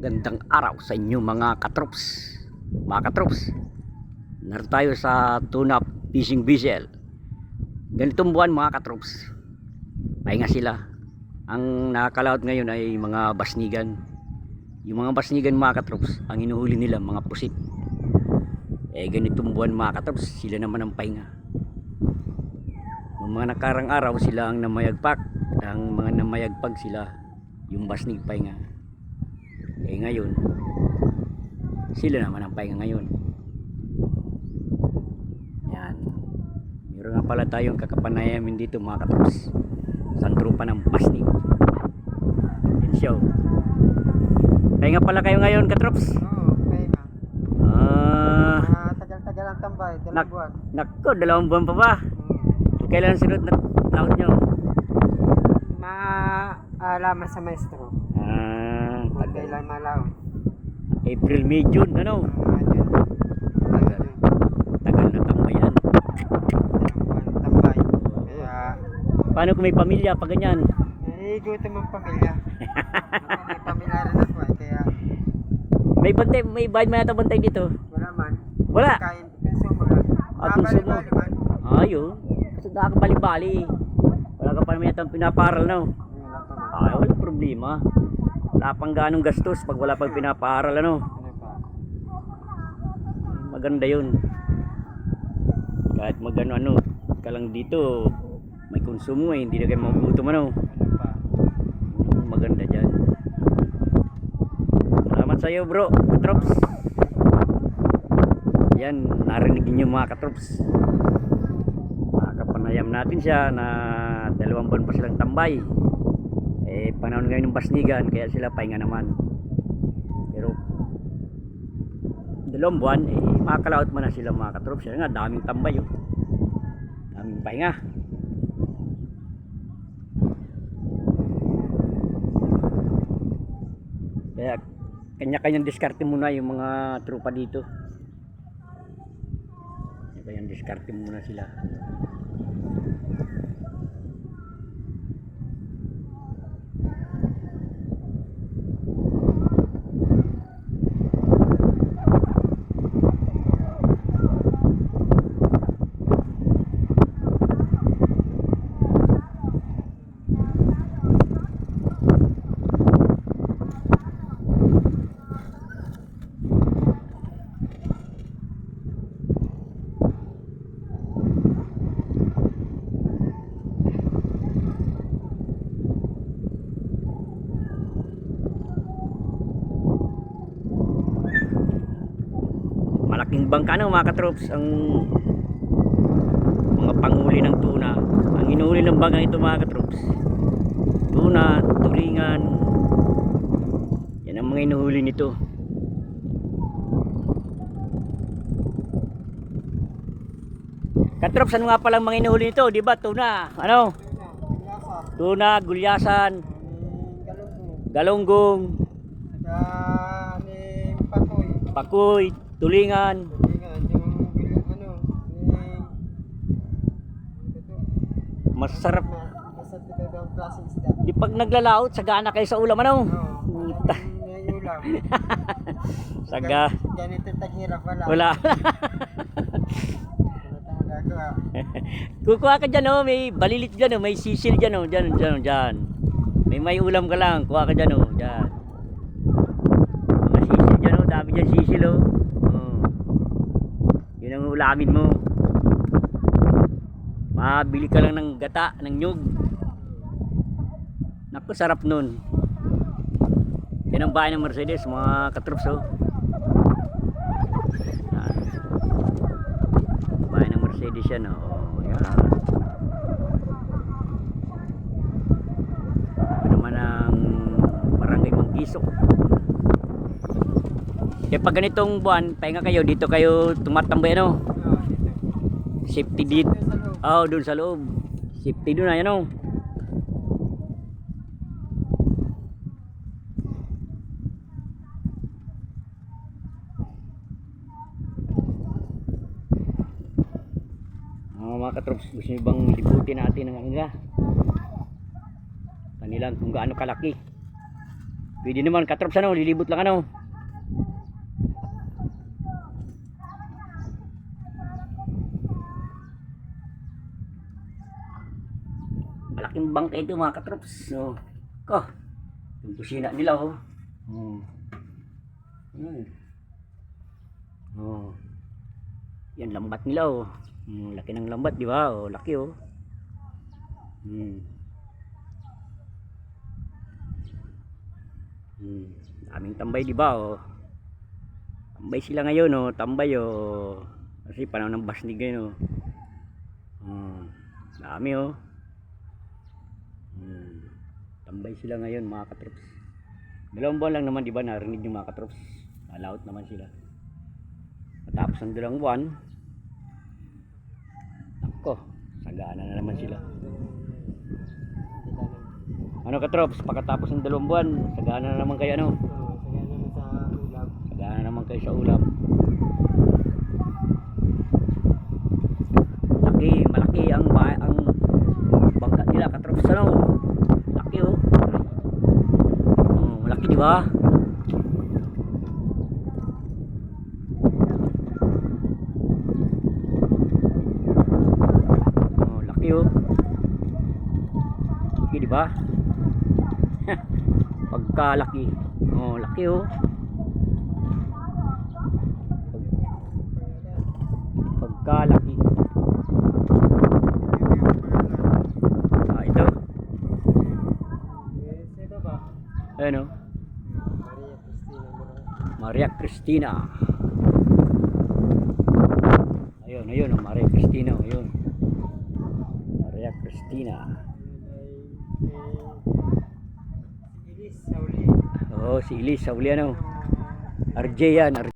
Magandang araw sa inyo mga katrops. Mga katrops, narito tayo sa Tuna Fishing Vessel. Ganitong buwan mga katrops. Pahinga sila. Ang nakakalaot ngayon ay mga basnigan. Yung mga basnigan mga katrops, ang inuhuli nila mga pusit. Eh ganitong buwan mga katrops, sila naman ang pahinga. Noong mga nakarang araw sila ang namayagpak. Ang mga namayagpag sila, yung basnig pahinga. Eh ngayon, sila naman ang pahinga ngayon. Yan. Meron nga pala tayong kakapanayamin dito mga katros. Sa trupa ng basnig. Yan siya. oh. Pahinga pala kayo ngayon katrops. Oo, okay na. Ah, Ah, tagal-tagal ang tambay, dalawang Nak- buwan. nako, dalawang buwan pa ba? Hmm. Kailan sunod na laot nyo? Maalaman sa maestro. Ah, Kung tagal. kailan malaon. April, May, June, ano? Ah. Tagal na. Dalawang buwan tambay. Kaya, Paano kung may pamilya pa ganyan? nahigutom ang pamilya. Ako, may pamilya rin ako eh, kaya May bantay, may bahay may ata bantay dito. wala man. Wala. Kain, konsumo lang. Ah, konsumo. Bali-bali man. Ayun. Kasi ka bali-bali. Wala ka pa naman yata pinaparal no. Wala pa man. Ay, wala problema. Wala pang ganong gastos pag wala pang pinaparal ano. Maganda yun. Kahit magano ano, ka lang dito, may konsumo eh, hindi na kayo magutom ano. Maganda dyan. Salamat sa iyo bro, katrops. Yan, narinig niyo mga katrops. Nakapanayam natin siya na dalawang buwan pa silang tambay. Eh, panahon ngayon ng basnigan, kaya sila pahinga naman. Pero, dalawang buwan, eh, makakalaot man na sila mga katrops. Yan nga, daming tambay oh. Daming pahinga. Kaya kanya-kanyang diskarte muna yung mga trupa dito. Kanya-kanyang diskarte muna sila. Bangka no mga katrops ang mga panguli ng tuna. Ang inuuli ng bangka ito mga katrops. Tuna, tulingan. Yan ang mga inuhuli nito. Katrops, ano nga palang mga inuhuli nito? Di ba? Tuna. Ano? Tuna, gulyasan, galunggong. Patoy. pakoy, tulingan. Nga, yung ano, ni... Masarap. Basta talaga ang klaseng isda. Di pag naglalaot, sagana kayo sa ulam ano? Oo. Yung ulam. Saga. Gan- Ganito taghirap wala. Wala. Kukuha ka dyan oh, may balilit dyan oh, may sisil dyan oh, dyan, dyan, dyan. May may ulam ka lang, kuha ka dyan oh, dyan. Mga sisil dyan oh, dami dyan sisil oh. Ulamin mo. Mabili ka lang ng gata, ng nyug. Naku, sarap nun. Yan ang bahay ng Mercedes, mga katrops oh. Bahay ng Mercedes yan oh. Yan. Ano naman ang barangay Mangkisok. Eh pag ganitong buwan, pahinga kayo, dito kayo tumatambay ano? Safety dito. Oh, dun sa loob. Safety dun na, yan oh. Ah, mga katrops, gusto nyo bang libutin natin ang hangga? Kanilang kung gaano kalaki. Pwede naman, katrops ano, lilibot lang ano. Malaking bangka ito mga katrops. No. Ko, yung kusina nila oh. Hmm. Hmm. Oh. Yan lambat nila oh. Hmm, laki ng lambat, di ba? Oh, laki oh. Hmm. Hmm. Daming tambay, di ba? Oh. Tambay sila ngayon, oh. Tambay, oh. Kasi panahon ng basnig ngayon, oh. Hmm. Dami, oh. Tambay sila ngayon, mga katrops. Dalawang buwan lang naman, di ba? Narinig yung mga katrops. Allowed naman sila. Matapos ng dalawang buwan, ako, sagana na naman sila. Ano katrops, pagkatapos ng dalawang buwan, sagana na naman kayo ano? Sagana na naman kayo sa ulam. Laki, malaki ang ang bangka nila katrops ano? Laki oh. Oh, malaki di ba? Oh, laki oh. Laki di ba? Pagkalaki. Oh, laki oh. Pag, pagkalaki. Ah, ito. Yes, ito ba? Ayan oh. Maria Cristina. Ayun, ayun, oh, Maria Cristina, oh, ayun. Maria Cristina. Oh, si Elise, sa uli ano. RJ yan, RJ.